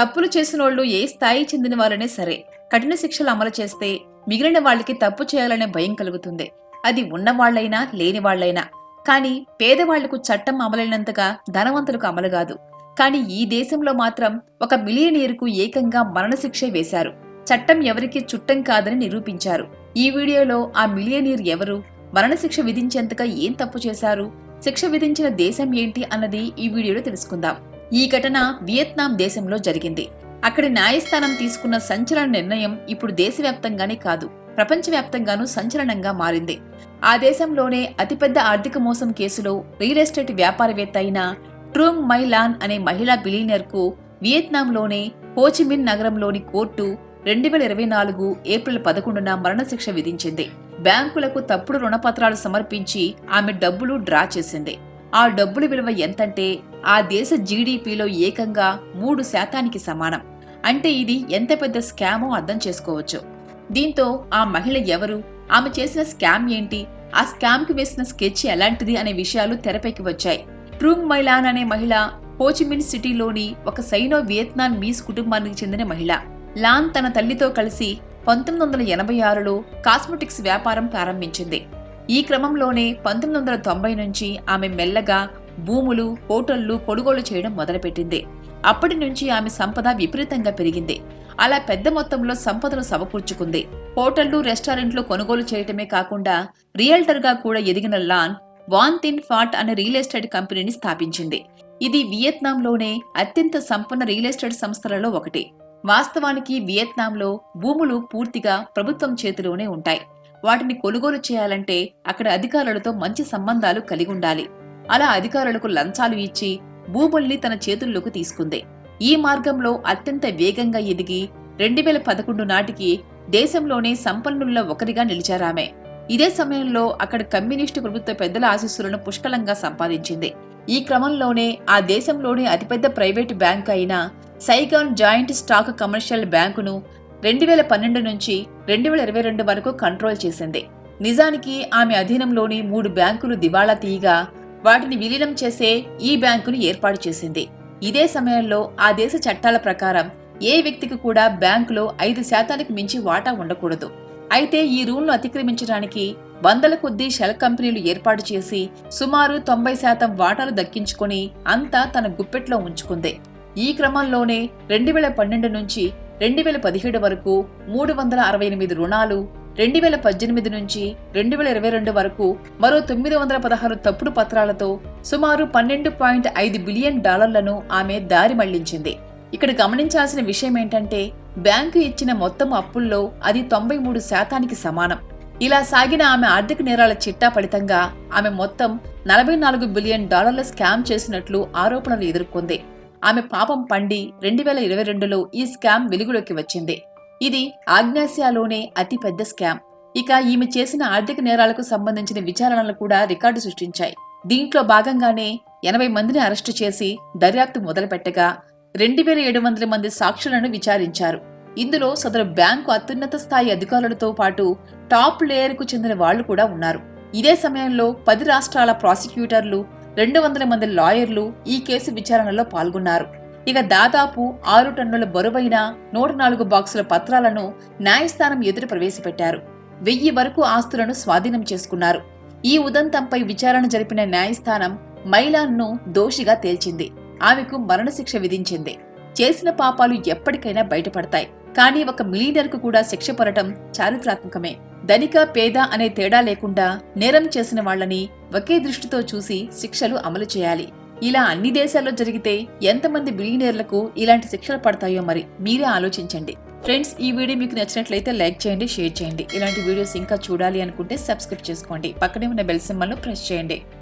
తప్పులు చేసిన వాళ్ళు ఏ స్థాయి చెందిన వాళ్ళనే సరే కఠిన శిక్షలు అమలు చేస్తే మిగిలిన వాళ్ళకి తప్పు చేయాలనే భయం కలుగుతుంది. అది ఉన్నవాళ్ళైనా లేని వాళ్ళైనా కానీ పేదవాళ్ళకు చట్టం అమలైనంతగా ధనవంతులకు అమలు కాదు. కానీ ఈ దేశంలో మాత్రం ఒక మిలియనీరుకు ఏకంగా మరణశిక్ష వేశారు. చట్టం ఎవరికి చుట్టం కాదని నిరూపించారు. ఈ వీడియోలో ఆ మిలియనీర్ ఎవరు? మరణశిక్ష విధించేంతగా ఏం తప్పు చేశారు? శిక్ష విధించిన దేశం ఏంటి అన్నది ఈ వీడియోలో తెలుసుకుందాం. ఈ ఘటన వియత్నాం దేశంలో జరిగింది. అక్కడి న్యాయస్థానం తీసుకున్న సంచలన నిర్ణయం ఇప్పుడు దేశవ్యాప్తంగానే కాదు ప్రపంచవ్యాప్తంగానూ సంచలనంగా మారింది. ఆ దేశంలోనే అతిపెద్ద ఆర్థిక మోసం కేసులో రియల్ ఎస్టేట్ వ్యాపారవేత్త అయిన ట్రూంగ్ మై లాన్ అనే మహిళా బిలీనియర్కు వియత్నాంలోనే హోచిమిన్ నగరంలోని కోర్టు రెండు వేల ఇరవై నాలుగు ఏప్రిల్ పదకొండున మరణశిక్ష విధించింది. బ్యాంకులకు తప్పుడు రుణపత్రాలు సమర్పించి ఆమె డబ్బులు డ్రా చేసింది. ఆ డబ్బుల విలువ ఎంతంటే ఆ దేశ జీడీపీలో ఏకంగా మూడు శాతానికి సమానం. అంటే ఇది ఎంత పెద్ద స్కామో అర్థం చేసుకోవచ్చు. దీంతో ఆ మహిళ ఎవరు? ఆమె చేసిన స్కామ్ ఏంటి? ఆ స్కామ్కి వేసిన స్కెచ్ ఎలాంటిది అనే విషయాలు తెరపైకి వచ్చాయి. ట్రూంగ్ మైలాన్ అనే మహిళ హోచిమిన్ సిటీలోని ఒక సైనో వియత్నాం మీస్ కుటుంబానికి చెందిన మహిళ. లాన్ తన తల్లితో కలిసి పంతొమ్మిది వందల ఎనభై ఆరులో కాస్మెటిక్స్ వ్యాపారం ప్రారంభించింది. ఈ క్రమంలోనే పంతొమ్మిది వందల తొంభై నుంచి ఆమె మెల్లగా భూములు హోటళ్ళు కొనుగోలు చేయడం మొదలుపెట్టింది. అప్పటి నుంచి ఆమె సంపద విపరీతంగా పెరిగింది. అలా పెద్ద మొత్తంలో సంపదను సమకూర్చుకుంది. హోటళ్ళు రెస్టారెంట్లు కొనుగోలు చేయటమే కాకుండా రియల్టర్గా కూడా ఎదిగిన లాన్ వాన్ తిన్ ఫాట్ అనే రియల్ ఎస్టేట్ కంపెనీని స్థాపించింది. ఇది వియత్నాంలోనే అత్యంత సంపన్న రియల్ ఎస్టేట్ సంస్థలలో ఒకటి. వాస్తవానికి వియత్నాంలో భూములు పూర్తిగా ప్రభుత్వం చేతిలోనే ఉంటాయి. వాటిని కొనుగోలు చేయాలంటే అక్కడ అధికారులతో మంచి సంబంధాలు కలిగి ఉండాలి. అలా అధికారులకు లంచాలు ఇచ్చి భూముల్ని తన చేతుల్లోకి తీసుకుంది. ఈ మార్గంలో అత్యంత వేగంగా ఎదిగి రెండు వేల పదకొండు నాటికి దేశంలోనే సంపన్నుల్లో ఒకరిగా నిలిచారామె ఇదే సమయంలో అక్కడ కమ్యూనిస్టు ప్రభుత్వ పెద్దల ఆశీస్సులను పుష్కలంగా సంపాదించింది. ఈ క్రమంలోనే ఆ దేశంలోనే అతిపెద్ద ప్రైవేటు బ్యాంక్ అయిన సైగాన్ జాయింట్ స్టాక్ కమర్షియల్ బ్యాంకును రెండు వేల పన్నెండు నుంచి రెండు వేల ఇరవై రెండు వరకు కంట్రోల్ చేసింది. నిజానికి ఆమె అధీనంలోని మూడు బ్యాంకులు దివాళా తీయగా వాటిని విలీనం చేసే ఈ బ్యాంకును ఏర్పాటు చేసింది. ఇదే సమయంలో ఆ దేశ చట్టాల ప్రకారం ఏ వ్యక్తికి కూడా బ్యాంకులో ఐదు శాతానికి మించి వాటా ఉండకూడదు. అయితే ఈ రూల్ను అతిక్రమించడానికి వందల కొద్దీ షెల్ కంపెనీలు ఏర్పాటు చేసి సుమారు తొంభై శాతం వాటాలు దక్కించుకొని అంతా తన గుప్పెట్లో ఉంచుకుంది. ఈ క్రమంలోనే రెండు వేల పన్నెండు నుంచి రెండు వేల పదిహేడు వరకు మూడు వందల అరవై ఎనిమిది రుణాలు రెండు వేల పద్దెనిమిది నుంచి రెండు వేల ఇరవై రెండు వరకు మరో తొమ్మిది వందల పదహారు తప్పుడు పత్రాలతో సుమారు పన్నెండు పాయింట్ ఐదు బిలియన్ డాలర్లను ఆమె దారి మళ్ళించింది. ఇక్కడ గమనించాల్సిన విషయం ఏంటంటే బ్యాంకు ఇచ్చిన మొత్తం అప్పుల్లో అది తొంభై మూడు శాతానికి సమానం. ఇలా సాగిన ఆమె ఆర్థిక నేరాల చిట్టా ఫలితంగా ఆమె మొత్తం నలభై నాలుగు బిలియన్ డాలర్ల స్కామ్ చేసినట్లు ఆరోపణలు ఎదుర్కొంది. ఆమె పాపం పండి రెండు వేల ఇరవై రెండులో ఈ స్కామ్ వెలుగులోకి వచ్చింది. ఇది ఆగ్నేసియాలోనే అతిపెద్ద స్కామ్. ఇక ఈమె చేసిన ఆర్థిక నేరాలకు సంబంధించిన విచారణలు కూడా రికార్డు సృష్టించాయి. దీంట్లో భాగంగానే ఎనభై మందిని అరెస్టు చేసి దర్యాప్తు మొదలుపెట్టగా రెండు వేల ఏడు వందల మంది సాక్షులను విచారించారు. ఇందులో సదరు బ్యాంకు అత్యున్నత స్థాయి అధికారులతో పాటు టాప్ లేయర్కు చెందిన వాళ్ళు కూడా ఉన్నారు. ఇదే సమయంలో పది రాష్ట్రాల ప్రాసిక్యూటర్లు రెండు వందల మంది లాయర్లు ఈ కేసు విచారణలో పాల్గొన్నారు. ఇక దాదాపు ఆరు టన్నుల బరువైన నూట నాలుగు బాక్సుల పత్రాలను న్యాయస్థానం ఎదురు ప్రవేశపెట్టారు. వెయ్యి వరకు ఆస్తులను స్వాధీనం చేసుకున్నారు. ఈ ఉదంతంపై విచారణ జరిపిన న్యాయస్థానం మైలాన్ను దోషిగా తేల్చింది. ఆమెకు మరణశిక్ష విధించింది. చేసిన పాపాలు ఎప్పటికైనా బయటపడతాయి. కానీ ఒక మిలీనర్కు కూడా శిక్ష పడటం చారిత్రాత్మకమే. ధనిక పేద అనే తేడా లేకుండా నేరం చేసిన వాళ్ళని ఒకే దృష్టితో చూసి శిక్షలు అమలు చేయాలి. ఇలా అన్ని దేశాల్లో జరిగితే ఎంతమంది బిలియనీర్లకు ఇలాంటి శిక్షలు పడతాయో మరి మీరే ఆలోచించండి. ఫ్రెండ్స్ ఈ వీడియో మీకు నచ్చినట్లయితే లైక్ చేయండి షేర్ చేయండి. ఇలాంటి వీడియోస్ ఇంకా చూడాలి అనుకుంటే సబ్స్క్రైబ్ చేసుకోండి. పక్కనే ఉన్న బెల్ సింబల్ను ప్రెస్ చేయండి.